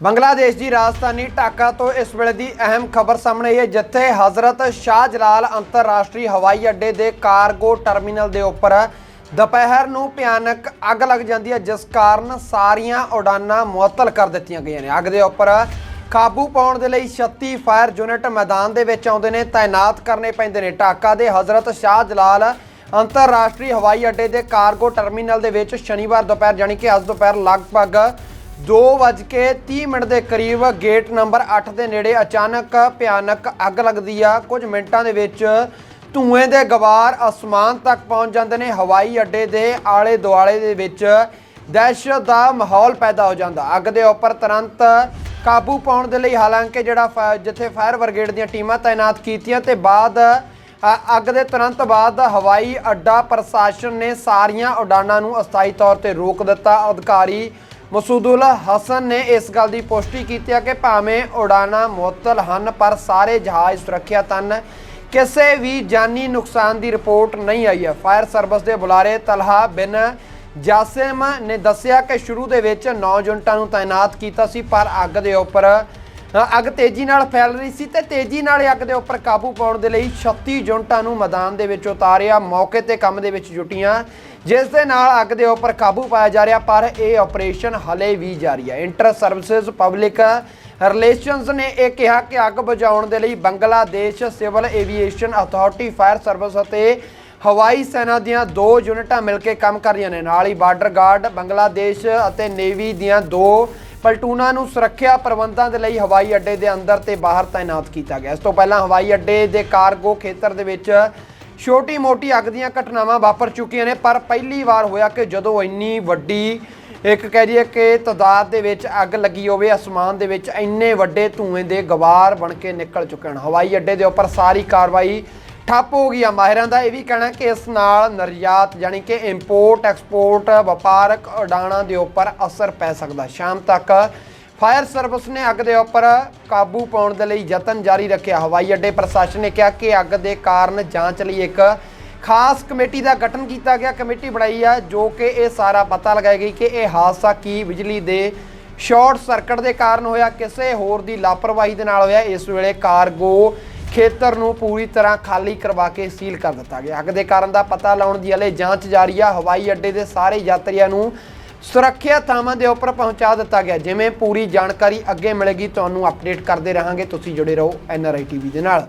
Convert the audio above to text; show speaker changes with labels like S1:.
S1: ਬੰਗਲਾਦੇਸ਼ ਦੀ ਰਾਜਧਾਨੀ ਢਾਕਾ ਤੋਂ ਇਸ ਵੇਲੇ ਦੀ ਅਹਿਮ ਖਬਰ ਸਾਹਮਣੇ ਆਈ ਹੈ, ਜਿੱਥੇ ਹਜ਼ਰਤ ਸ਼ਾਹ ਜਲਾਲ ਅੰਤਰਰਾਸ਼ਟਰੀ ਹਵਾਈ ਅੱਡੇ ਦੇ ਕਾਰਗੋ ਟਰਮੀਨਲ ਦੇ ਉੱਪਰ ਦੁਪਹਿਰ ਨੂੰ ਭਿਆਨਕ ਅੱਗ ਲੱਗ ਜਾਂਦੀ ਹੈ, ਜਿਸ ਕਾਰਨ ਸਾਰੀਆਂ ਉਡਾਨਾਂ ਮੁਅੱਤਲ ਕਰ ਦਿੱਤੀਆਂ ਗਈਆਂ ਨੇ। ਅੱਗ ਦੇ ਉੱਪਰ ਕਾਬੂ ਪਾਉਣ ਦੇ ਲਈ 36 ਫਾਇਰ ਯੂਨਿਟ ਮੈਦਾਨ ਦੇ ਵਿੱਚ ਆਉਂਦੇ ਨੇ, ਤਾਇਨਾਤ ਕਰਨੇ ਪੈਂਦੇ ਨੇ। ਢਾਕਾ ਦੇ ਹਜ਼ਰਤ ਸ਼ਾਹ ਜਲਾਲ ਅੰਤਰਰਾਸ਼ਟਰੀ ਹਵਾਈ ਅੱਡੇ ਦੇ ਕਾਰਗੋ ਟਰਮੀਨਲ ਦੇ ਵਿੱਚ ਸ਼ਨੀਵਾਰ ਦੁਪਹਿਰ ਜਾਣੀ ਕਿ ਅੱਜ ਦੁਪਹਿਰ ਲਗਭਗ 2:30 ਮਿੰਟ ਦੇ ਕਰੀਬ ਗੇਟ ਨੰਬਰ 8 ਦੇ ਨੇੜੇ ਅਚਾਨਕ ਭਿਆਨਕ ਅੱਗ ਲੱਗਦੀ ਆ। ਕੁਝ ਮਿੰਟਾਂ ਦੇ ਵਿੱਚ ਧੂਏ ਦੇ ਗਵਾਰ ਅਸਮਾਨ ਤੱਕ ਪਹੁੰਚ ਜਾਂਦੇ ਨੇ। ਹਵਾਈ ਅੱਡੇ ਦੇ ਆਲੇ ਦੁਆਲੇ ਦੇ ਵਿੱਚ ਦਹਿਸ਼ਤ ਦਾ ਮਾਹੌਲ ਪੈਦਾ ਹੋ ਜਾਂਦਾ। ਅੱਗ ਦੇ ਉੱਪਰ ਤੁਰੰਤ ਕਾਬੂ ਪਾਉਣ ਦੇ ਲਈ ਹਾਲਾਂਕਿ ਜਿਹੜਾ ਫਾ- ਜਿੱਥੇ ਫਾਇਰ ਬ੍ਰਿਗੇਡ ਦੀਆਂ ਟੀਮਾਂ ਤਾਇਨਾਤ ਕੀਤੀਆਂ ਤੇ ਬਾਅਦ ਅੱਗ ਦੇ ਤੁਰੰਤ ਬਾਅਦ ਹਵਾਈ ਅੱਡਾ ਪ੍ਰਸ਼ਾਸਨ ਨੇ ਸਾਰੀਆਂ ਉਡਾਨਾਂ ਨੂੰ ਅਸਥਾਈ ਤੌਰ ਤੇ ਰੋਕ ਦਿੱਤਾ। ਅਧਿਕਾਰੀ ਮਸੂਦੁਲ ਹਸਨ ਨੇ ਇਸ ਗੱਲ ਦੀ ਪੁਸ਼ਟੀ ਕੀਤੀ ਹੈ ਕਿ ਭਾਵੇਂ ਉਡਾਨਾਂ ਮੁਅੱਤਲ ਹਨ, ਪਰ ਸਾਰੇ ਜਹਾਜ਼ ਸੁਰੱਖਿਅਤ ਹਨ। ਕਿਸੇ ਵੀ ਜਾਨੀ ਨੁਕਸਾਨ ਦੀ ਰਿਪੋਰਟ ਨਹੀਂ ਆਈ ਹੈ। ਫਾਇਰ ਸਰਵਿਸ ਦੇ ਬੁਲਾਰੇ ਤਲਹਾ ਬਿਨ ਜਾਸਿਮ ਨੇ ਦੱਸਿਆ ਕਿ ਸ਼ੁਰੂ ਦੇ ਵਿੱਚ 9 ਯੂਨਿਟਾਂ ਨੂੰ ਤਾਇਨਾਤ ਕੀਤਾ ਸੀ, ਪਰ ਅੱਗ ਦੇ ਉੱਪਰ ਅੱਗ ਤੇਜ਼ੀ ਨਾਲ ਫੈਲ ਰਹੀ ਸੀ ਤੇ ਤੇਜ਼ੀ ਨਾਲ ਅੱਗ ਦੇ ਉੱਪਰ ਕਾਬੂ ਪਾਉਣ ਦੇ ਲਈ 36 ਯੂਨਿਟਾਂ ਨੂੰ ਮੈਦਾਨ ਦੇ ਵਿੱਚ ਉਤਾਰਿਆ, ਮੌਕੇ ਤੇ ਕੰਮ ਦੇ ਵਿੱਚ ਜੁਟੀਆਂ, ਜਿਸ ਦੇ ਨਾਲ ਅੱਗ ਦੇ ਉੱਪਰ ਕਾਬੂ ਪਾਇਆ ਜਾ ਰਿਹਾ, ਪਰ ਇਹ ਆਪਰੇਸ਼ਨ ਹਲੇ ਵੀ ਜਾਰੀ ਹੈ। ਇੰਟਰ ਸਰਵਿਸਿਜ਼ ਪਬਲਿਕ ਰਿਲੇਸ਼ਨਸ ਨੇ ਇਹ ਕਿਹਾ ਕਿ ਅੱਗ ਬੁਝਾਉਣ ਦੇ ਲਈ Bangladesh civil aviation authority fire service ਅਤੇ ਹਵਾਈ ਸੈਨਾ ਦੀਆਂ ਦੋ ਯੂਨਿਟਾਂ ਮਿਲ ਕੇ ਕੰਮ ਕਰ ਰਹੀਆਂ ਨੇ। ਨਾਲ ਹੀ ਬਾਰਡਰ ਗਾਰਡ ਬੰਗਲਾਦੇਸ਼ ਅਤੇ ਨੇਵੀ ਦੀਆਂ ਦੋ ਪਲਟੂਨਾਂ ਨੂੰ ਸੁਰੱਖਿਆ ਪ੍ਰਬੰਧਾਂ ਦੇ ਲਈ ਹਵਾਈ ਅੱਡੇ ਦੇ ਅੰਦਰ ਤੇ ਬਾਹਰ ਤਾਇਨਾਤ ਕੀਤਾ ਗਿਆ। ਇਸ ਤੋਂ ਪਹਿਲਾਂ ਹਵਾਈ ਅੱਡੇ ਦੇ ਕਾਰਗੋ ਖੇਤਰ ਦੇ ਵਿੱਚ ਛੋਟੀ-ਮੋਟੀ ਅੱਗ ਦੀਆਂ ਘਟਨਾਵਾਂ ਵਾਪਰ ਚੁੱਕੀਆਂ ਨੇ, ਪਰ ਪਹਿਲੀ ਵਾਰ ਹੋਇਆ ਕਿ ਜਦੋਂ ਇੰਨੀ ਵੱਡੀ ਇੱਕ ਕਹਿ ਦਈਏ ਕਿ ਤਦਾਦ ਦੇ ਵਿੱਚ ਅੱਗ ਲੱਗੀ ਹੋਵੇ, ਅਸਮਾਨ ਦੇ ਵਿੱਚ ਇੰਨੇ ਵੱਡੇ ਧੂਏ ਦੇ ਗਵਾਰ ਬਣ ਕੇ ਨਿਕਲ ਚੁੱਕੇ ਹਨ। ਹਵਾਈ ਅੱਡੇ ਦੇ ਉੱਪਰ ਸਾਰੀ ਕਾਰਵਾਈ ਠੱਪ ਹੋ ਗਈ ਆ ਮਾਹਿਰਾਂ ਦਾ, ਇਹ ਵੀ ਕਹਿਣਾ ਕਿ ਇਸ ਨਾਲ ਨਿਰਯਾਤ ਯਾਨੀ ਕਿ ਇੰਪੋਰਟ ਐਕਸਪੋਰਟ ਵਪਾਰਕ ਉਡਾਣਾਂ ਦੇ ਉੱਪਰ ਅਸਰ ਪੈ ਸਕਦਾ। ਸ਼ਾਮ ਤੱਕ ਫਾਇਰ ਸਰਵਿਸ ਨੇ ਅੱਗ ਦੇ ਉੱਪਰ ਕਾਬੂ ਪਾਉਣ ਦੇ ਲਈ ਯਤਨ ਜਾਰੀ ਰੱਖਿਆ। ਹਵਾਈ ਅੱਡੇ ਪ੍ਰਸ਼ਾਸਨ ਨੇ ਕਿਹਾ ਕਿ ਅੱਗ ਦੇ ਕਾਰਨ ਜਾਂਚ ਲਈ ਇੱਕ ਖਾਸ ਕਮੇਟੀ ਦਾ ਗਠਨ ਕੀਤਾ ਗਿਆ। ਕਮੇਟੀ ਬਣਾਈ ਆ ਜੋ ਕਿ ਇਹ ਸਾਰਾ ਪਤਾ ਲਗਾਏਗੀ ਕਿ ਇਹ ਹਾਦਸਾ ਕੀ ਬਿਜਲੀ ਦੇ ਸ਼ਾਰਟ ਸਰਕਟ ਦੇ ਕਾਰਨ ਹੋਇਆ, ਕਿਸੇ ਹੋਰ ਦੀ ਲਾਪਰਵਾਹੀ ਦੇ ਨਾਲ ਹੋਇਆ। ਇਸ ਵੇਲੇ ਕਾਰਗੋ ਖੇਤਰ ਨੂੰ ਪੂਰੀ ਤਰ੍ਹਾਂ ਖਾਲੀ ਕਰਵਾ ਕੇ ਸੀਲ ਕਰ ਦਿੱਤਾ ਗਿਆ। ਅੱਗ ਦੇ ਕਾਰਨ ਦਾ ਪਤਾ ਲਾਉਣ ਦੀ ਹਲੇ ਜਾਂਚ ਜਾਰੀ ਆ। ਹਵਾਈ ਅੱਡੇ ਦੇ ਸਾਰੇ ਯਾਤਰੀਆਂ ਨੂੰ ਸੁਰੱਖਿਆ ਥਾਵਾਂ ਦੇ ਉੱਪਰ ਪਹੁੰਚਾ ਦਿੱਤਾ ਗਿਆ। ਜਿਵੇਂ ਪੂਰੀ ਜਾਣਕਾਰੀ ਅੱਗੇ ਮਿਲੇਗੀ, ਤੁਹਾਨੂੰ ਅਪਡੇਟ ਕਰਦੇ ਰਹਾਂਗੇ। ਤੁਸੀਂ ਜੁੜੇ ਰਹੋ ਐਨਆਰਆਈ ਟੀਵੀ ਦੇ ਨਾਲ।